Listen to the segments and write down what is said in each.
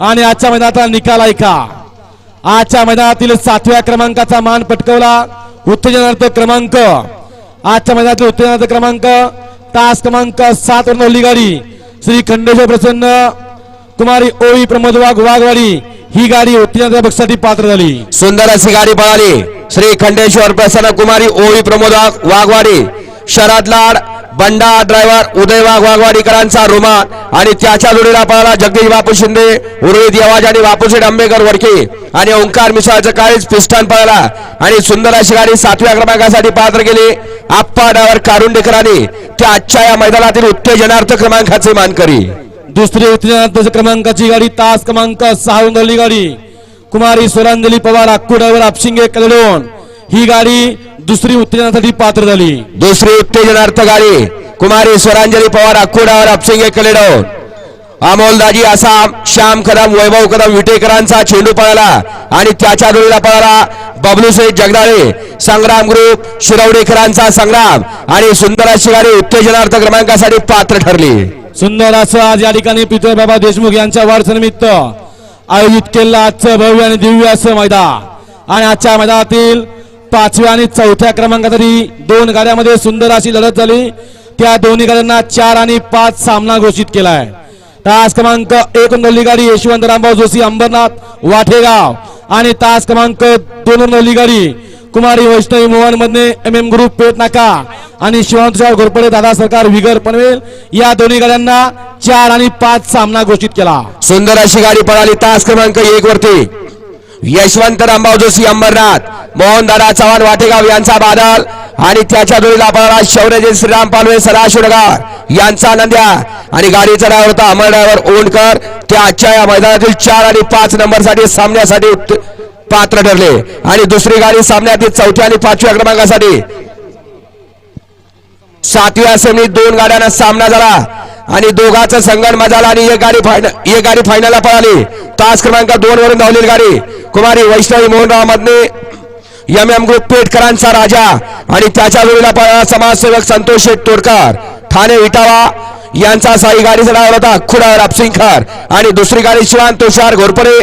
आणि आजच्या मैदानाचा निकाल ऐका आजच्या मैदानातील सातव्या क्रमांकाचा मान पटकवला. उत्तेजनार्थ क्रमांक. आजच्या मैदानातील उत्तेजनार्थ क्रमांक तास क्रमांक सात वर नवली गाडी श्री खंडेश्वर प्रसन्न कुमारी ओळी प्रमोद वाघ वाघवाडी. ही गाडी उत्तेजनाच्या बक्षासाठी पात्र झाली. सुंदर अशी गाडी पळाली. श्री खंडेश्वर प्रसन्न कुमारी ओळी प्रमोद वाघवाडी. शरद लाड बंडा ड्रायव्हर उदय वाघ वाघवाडीकरांचा रुमान आणि त्याच्या जोडीला पळाला जगदीश बापू शिंदे उर्वित यवाज आणि बापूशेठ आंबेकर वडके आणि ओंकार मिश्राचं काळीच पिस्टन पळाला. आणि सुंदर अशी गाडी सातव्या क्रमांकासाठी पात्र केली. आप्पा डावर कारुंडेकरांनी त्या आजच्या या मैदानातील उत्तेजनार्थ क्रमांकाचे मानकरी दुसरी उत्तेजनार्थ क्रमांकाची गाडी तास क्रमांक सहा गाडी. कुमारी सोलांजली पवार अक्कुडावर आपशिंगे कलडोन. ही गाडी दुसरी उत्तेजनासाठी पात्र झाली. दुसरी उत्तेजनार्थ गाडी कुमारी स्वरांजली पवार अक्कुडावर अपसिंगे कलेडो. अमोलदाजी आसाम श्याम कदम वैभव कदम विटेकरांचा चेंडू पळाला आणि त्याच्या जोडीला पळाला बबलू शेठ जगदाळे. संग्राम ग्रुप शिरवडेकरांचा संग्राम आणि सुंदर अशी गाडी उत्तेजनार्थ क्रमांकासाठी पात्र ठरली. सुंदर असं आज या ठिकाणी बाबा देशमुख यांच्या वाढदिवसानिमित्त आयोजित केलेलं आजचं भव्य आणि दिव्य असं मैदान. आणि आजच्या मैदानातील पाचव्या आणि चौथ्या क्रमांकासाठी दोन गाड्यामध्ये सुंदर अशी लढत झाली. त्या दोन्ही गाड्यांना चार आणि पाच सामना घोषित केला आहे तास क्रमांक एक नवली गाडी यशवंत रामभाऊ जोशी अंबरनाथ वाठेगाव. आणि तास क्रमांक दोन नवली गाडी Kumari Vaishnavi Mohan Madhane M M group Peth Naka आणि शिवंतराव घोरपडे दादा सरकार विगर पनवेल या दोन्ही गाड्यांना चार आणि पाच सामना घोषित केला. सुंदर अशी गाडी पळाली तास क्रमांक एक वरती. यशवंत रामभाऊ जोशी अंबरनाथ मोहनदादा चव्हाण वाटेगाव यांचा बादल. आणि त्याच्या जोडीला आपल्याला शौर्यजी श्रीराम पालवे सदाशिवगार यांचा नंद्या. आणि गाडीचा ड्रायव्हर होता अमर ड्रायव्हर ओंडकर. ते आजच्या या मैदानातील चार आणि पाच नंबरसाठी सामन्यासाठी पात्र ठरले. आणि दुसरी गाडी सामन्यातील चौथ्या आणि पाचव्या क्रमांकासाठी. सातव्या सेमीत दोन गाड्यांना सामना झाला. आणि दोघांचा संगण मजाला आणि एक गाडी फायनल एक गाडी फायनलला पळाली. तास क्रमांक दोन वरून धावलेली गाडी. Kumari Vaishnavi Mohanrao Madhane M M group पेटकरांचा राजा. आणि त्याच्या जोडीला पळाला समाजसेवक संतोष शेठ तोडकर. ठाणे इटावा यांचा साई गाडीचा डावर होता खुडावर अपसिंखर आणि दुसरी गाडी शिवान तुषार घोरपडे.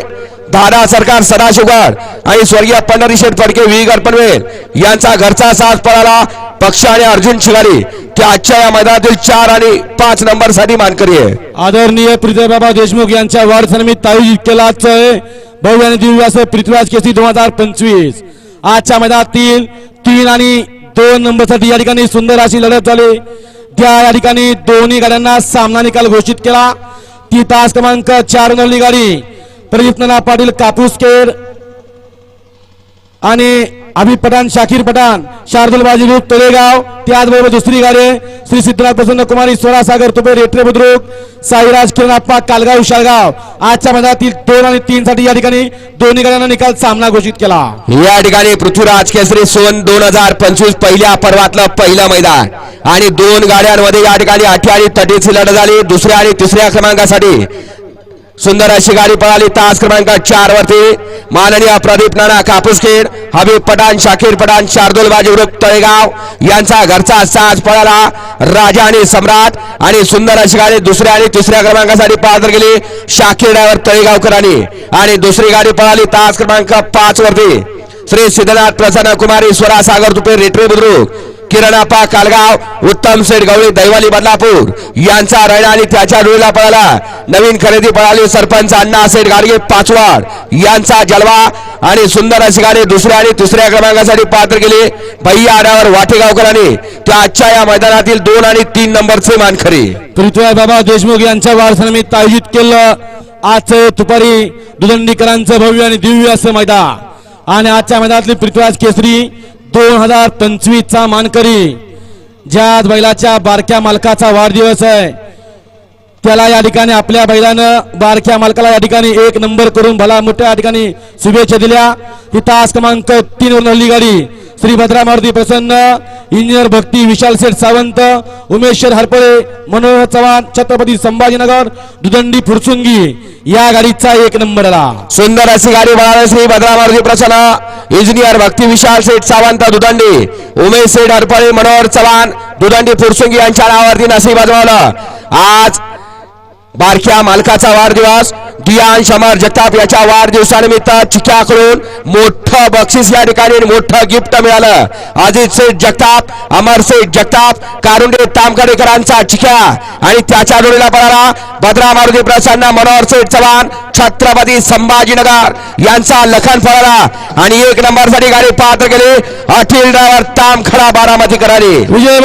दादा सरकार सदाशिवगड आणि स्वर्गीय पंढरीशेठ फडके विहीगर पनवेल यांचा घरचा साथ पळाला. पक्ष आणि अर्जुन शिगारी ते आजच्या या मैदानातील चार आणि पाच नंबरसाठी मानकरी आहे. आदरणीय पृथ्वीबाबा देशमुख यांच्या वाढसनिमित्त आयोजित केला आजचं आहे भव्य आणि दिव्य असं पृथ्वीराज केसी दोन हजार पंचवीस. आजच्या मैदानातील तीन आणि दोन नंबरसाठी या ठिकाणी सुंदर अशी लढत झाली. त्या या ठिकाणी दोन्ही गाड्यांना सामना निकाल घोषित केला. ती तास क्रमांक चार नवली गाडी प्रदीप पाटील कापूसकेर आणि अभि पठाण शाकीर पठाण शार्दुल बाजी ग्रुप तळेगाव त्याचबरोबर दुसरी गाडी श्री सिद्धनाथ प्रसन्न कुमारी स्वरा सागर तुपे रेटरे बुद्रुक साईराज किरणाप्पा कालगाव शाळगाव आजच्या मैदानातील दोन आणि तीन साठी या ठिकाणी दोन्ही गाड्यांना निकाल सामना घोषित केला. या ठिकाणी पृथ्वीराज केसरी सोन दोन हजार पंचवीस पहिल्या पर्वातलं पहिलं मैदान. आणि दोन गाड्यांमध्ये या ठिकाणी आठवी आणि तटीची लढत झाली. दुसऱ्या आणि तिसऱ्या क्रमांकासाठी सुंदर अशी गाडी पळाली. तास क्रमांक चार वरती. माननीय प्रदीप नाना कापूसखेड हबीब पठाण शाकीर पठाण शार्दुल बाजी तळेगाव यांचा घरचा साज पळाला. राजा आणि सम्राट आणि सुंदर अशी गाडी दुसऱ्या आणि तिसऱ्या क्रमांकासाठी पात्र गेली. शाकीर ड्रायव्हर तळेगावकरांनी. आणि दुसरी गाडी पळाली तास क्रमांक पाच वरती. श्री सिद्धनाथ प्रसन्न कुमारी स्वरा सागर तुपे रेटवे बुद्रुक. किरणापा कालगाव उत्तम सेठ गवळी दैवाली बदलापूर. यांचा रैना आणि त्याच्या रुळीला पळाला. नवीन खरेदी पळाली सरपंच अण्णा सेठ गाडगे पाचवाड. यांचा जलवा आणि सुंदर अशी गाडी दुसऱ्या आणि तिसऱ्या क्रमांकासाठी पात्र केले. भैया आड्यावर वाटेगावकरांनी. त्या आजच्या या मैदानातील दोन आणि तीन नंबरचे मानखरी पृथ्वीराज बाबा देशमुख यांच्या वारसानिमित्त आयोजित केलं. आजचं दुपारी दुदंडीकरांचं भव्य आणि दिव्य असं मैदान. आणि आजच्या मैदानातली पृथ्वीराज केसरी दोन हजार पंचवीस चा मानकरी ज्या बैलाच्या बारक्या मालकाचा वाढदिवस आहे त्याला या ठिकाणी आपल्या बैलानं बारक्या मालकाला या ठिकाणी एक नंबर करून भला मोठ्या या ठिकाणी शुभेच्छा दिल्या. ही तास क्रमांक तीन वर नवली गाडी. श्री भद्रा मारुती प्रसन्न इंजिनियर भक्ती विशाल शेठ सावंत उमेश्वर हरपळे मनोहर चव्हाण छत्रपती संभाजीनगर दुदंडी फुरसुंगी या गाडीचा एक नंबर आला सुंदर अशी गाडी पळाली श्री भद्रा मारुती प्रसन्न इंजिनियर भक्ती विशाल शेठ सावंत दुदंडी उमेश शेठ हरपळे मनोहर चव्हाण दुदंडी फुरसुंगी यांच्या नावावरती नशीब आजमावलं आज बारक्या मालकाचा वाढदिवस दियांश अमर जगताप याच्या वाढदिवसानिमित्त चिक्याकडून मोठं बक्षीस या ठिकाणी मोठं गिफ्ट मिळालं. अजित सेठ जगताप अमर सेठ जगताप कारुंडे तामकडेकरांचा चिक्या आणि त्याच्या जोडीला पळाला भद्रा मारुती प्रसन्न मनोहर सेठ चव्हाण छत्रपती संभाजीनगर यांचा लखन फळाला आणि एक नंबरसाठी गाडी पात्र केली. अखिल ड्रायव्हर तामखडा बारामती करारी. विजय